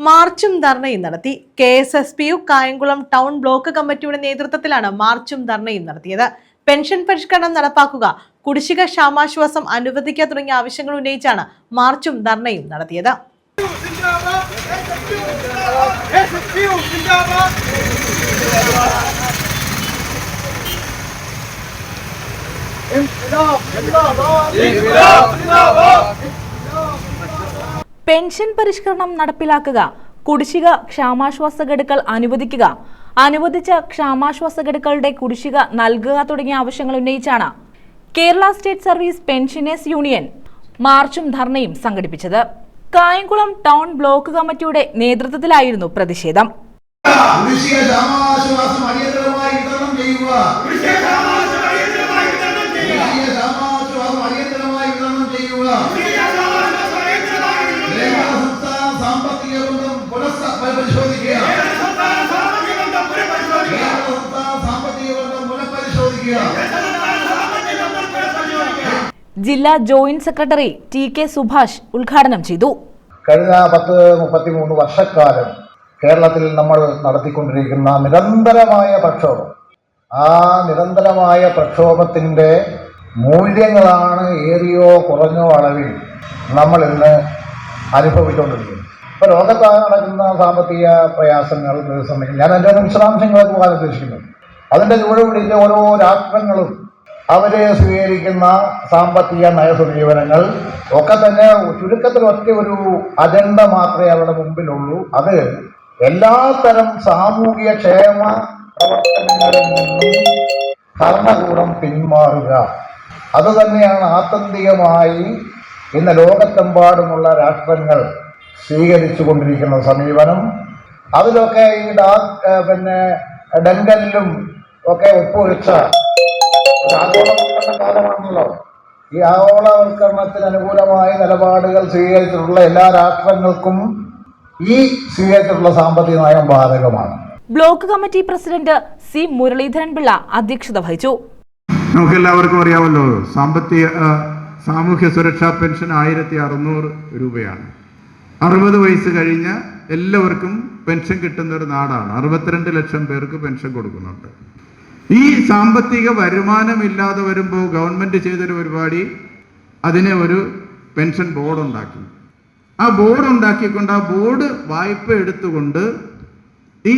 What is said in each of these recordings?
മാർച്ചും ധർണയും നടത്തി K S S P U Kayamkulam town block കമ്മിറ്റിയുടെ നേതൃത്വത്തിലാണ് മാർച്ചും ധർണയും നടത്തിയത് പെൻഷൻ പരിഷ്കരണം നടപ്പാക്കുക കുടിശ്ശിക ക്ഷാമാശ്വാസം അനുവദിക്കുക തുടങ്ങിയ ആവശ്യങ്ങൾ ഉന്നയിച്ചാണ് മാർച്ചും ധർണയും നടത്തിയത് ഇൻഖിലാബ് ഇൻഖിലാബ് ഇൻഖിലാബ് പെൻഷൻ പരിഷ്കരണം നടപ്പിലാക്കുക. കുടിശ്ശിക ക്ഷാമാശ്വാസ ഗഡുക്കൾ അനുവദിക്കുക. അനുവദിച്ച ക്ഷാമാശ്വാസ ഗഡുക്കളുടെ കുടിശ്ശിക നൽകുക തുടങ്ങിയ ആവശ്യങ്ങൾ ഉന്നയിച്ചാണ് Kerala state service pensioners union മാർച്ചും ധർണയും സംഘടിപ്പിച്ചത്. കായംകുളം ടൗൺ ബ്ലോക്ക് കമ്മിറ്റിയുടെ നേതൃത്വത്തിലായിരുന്നു പ്രതിഷേധം. ജില്ലാ joint secretary T K Subhash ഉദ്ഘാടനം ചെയ്തു. കഴിഞ്ഞ പത്ത് മുപ്പത്തിമൂന്ന് വർഷക്കാലം കേരളത്തിൽ നമ്മൾ നടത്തിക്കൊണ്ടിരിക്കുന്ന നിരന്തരമായ പ്രക്ഷോഭം. ആ നിരന്തരമായ പ്രക്ഷോഭത്തിന്റെ മൂല്യങ്ങളാണ് ഏറിയോ കുറഞ്ഞോ അളവിൽ നമ്മൾ ഇന്ന് അനുഭവിച്ചുകൊണ്ടിരിക്കുന്നത്. ഇപ്പോൾ ലോകത്ത് നടക്കുന്ന സാമ്പത്തിക പ്രയാസങ്ങൾ പ്രതിസന്ധികൾ ഞാൻ എന്റെ വിശദാംശങ്ങളൊക്കെ പോകാൻ ഉദ്ദേശിക്കുന്നത് അതിന്റെ ചുവട് ഓരോ രാഷ്ട്രങ്ങളും അവരെ സ്വീകരിക്കുന്ന സാമ്പത്തിക നയസമീപനങ്ങൾ ഒക്കെ തന്നെ ചുരുക്കത്തിൽ ഒറ്റ ഒരു അജണ്ട മാത്രമേ അവരുടെ മുമ്പിലുള്ളൂ. അത് എല്ലാ തരം സാമൂഹിക ക്ഷേമ പ്രവർത്തനങ്ങളിൽ നിന്നും ഭരണകൂടം പിന്മാറുക. അത് തന്നെയാണ് ആത്യന്തികമായി ഇന്ന് ലോകത്തെമ്പാടുമുള്ള രാഷ്ട്രങ്ങൾ സ്വീകരിച്ചു കൊണ്ടിരിക്കുന്ന സമീപനം. അതിലൊക്കെ ഈ ഡാ പിന്നെ ഡെങ്കലിലും ഒക്കെ ഒപ്പുവെച്ച ആഗോളവൽക്കരണ കാലമാണല്ലോ ഈ ആഗോളവൽക്കരണത്തിന് അനുകൂലമായ നിലപാടുകൾ സ്വീകരിച്ചിട്ടുള്ള എല്ലാ രാഷ്ട്രങ്ങൾക്കും ഈ സ്വീകരിച്ചിട്ടുള്ള സാമ്പത്തിക നയം ബാധകമാണ്. Block committee president C Muraleedharan Pillai അധ്യക്ഷത വഹിച്ചു. നമുക്ക് എല്ലാവർക്കും അറിയാമല്ലോ സാമ്പത്തിക സാമൂഹ്യ സുരക്ഷാ പെൻഷൻ ആയിരത്തി അറുന്നൂറ് രൂപയാണ്. അറുപത് വയസ്സ് കഴിഞ്ഞ എല്ലാവർക്കും പെൻഷൻ കിട്ടുന്ന ഒരു നാടാണ്. അറുപത്തിരണ്ട് ലക്ഷം പേർക്ക് പെൻഷൻ കൊടുക്കുന്നുണ്ട്. ഈ സാമ്പത്തിക വരുമാനമില്ലാതെ വരുമ്പോൾ ഗവൺമെന്റ് ചെയ്തൊരു പരിപാടി അതിനെ ഒരു പെൻഷൻ ബോർഡ് ഉണ്ടാക്കി ആ ബോർഡ് ഉണ്ടാക്കിക്കൊണ്ട് ആ ബോർഡ് വായ്പ എടുത്തുകൊണ്ട് ഈ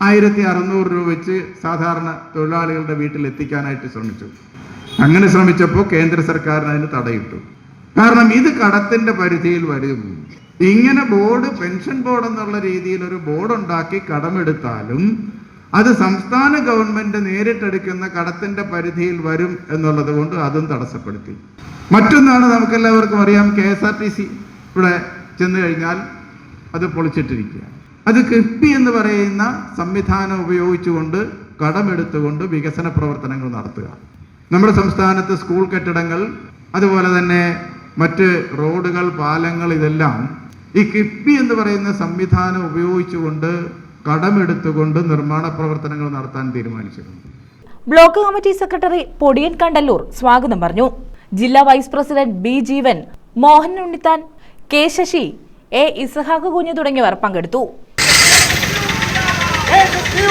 ആയിരത്തി അറുന്നൂറ് രൂപ വെച്ച് സാധാരണ തൊഴിലാളികളുടെ വീട്ടിൽ എത്തിക്കാനായിട്ട് ശ്രമിച്ചു. അങ്ങനെ ശ്രമിച്ചപ്പോൾ കേന്ദ്ര സർക്കാരിന് അതിന് തടയിട്ടു. കാരണം ഇത് കടത്തിന്റെ പരിധിയിൽ വരും. ഇങ്ങനെ ബോർഡ് പെൻഷൻ ബോർഡ് എന്നുള്ള രീതിയിൽ ഒരു ബോർഡ് ഉണ്ടാക്കി കടമെടുത്താലും അത് സംസ്ഥാന ഗവൺമെന്റ് നേരിട്ടെടുക്കുന്ന കടത്തിന്റെ പരിധിയിൽ വരും എന്നുള്ളത് കൊണ്ട് അതും തടസ്സപ്പെടുത്തി. മറ്റൊന്നാണ് നമുക്കെല്ലാവർക്കും അറിയാം K S R T C ഇവിടെ ചെന്ന് കഴിഞ്ഞാൽ അത് പൊളിച്ചിട്ടിരിക്കുക. അത് കിഫ്ബി എന്ന് പറയുന്ന സംവിധാനം ഉപയോഗിച്ചുകൊണ്ട് കടമെടുത്തുകൊണ്ട് വികസന പ്രവർത്തനങ്ങൾ നടത്തുക. നമ്മുടെ സംസ്ഥാനത്ത് സ്കൂൾ കെട്ടിടങ്ങൾ അതുപോലെ തന്നെ മറ്റ് റോഡുകൾ പാലങ്ങൾ ഇതെല്ലാം ഈ കിഫ്ബി എന്ന് പറയുന്ന സംവിധാനം ഉപയോഗിച്ചുകൊണ്ട് കടമെടുത്തുകൊണ്ട് നിർമ്മാണ പ്രവർത്തനങ്ങൾ നടത്താൻ തീരുമാനിച്ചിരുന്നു. Block committee secretary Podiyan Kandallur സ്വാഗതം പറഞ്ഞു. ജില്ലാ vice president B Jeevan Mohan Unnithan K Sasi A Isahaq Kunju തുടങ്ങിയവർ പങ്കെടുത്തു. SSPU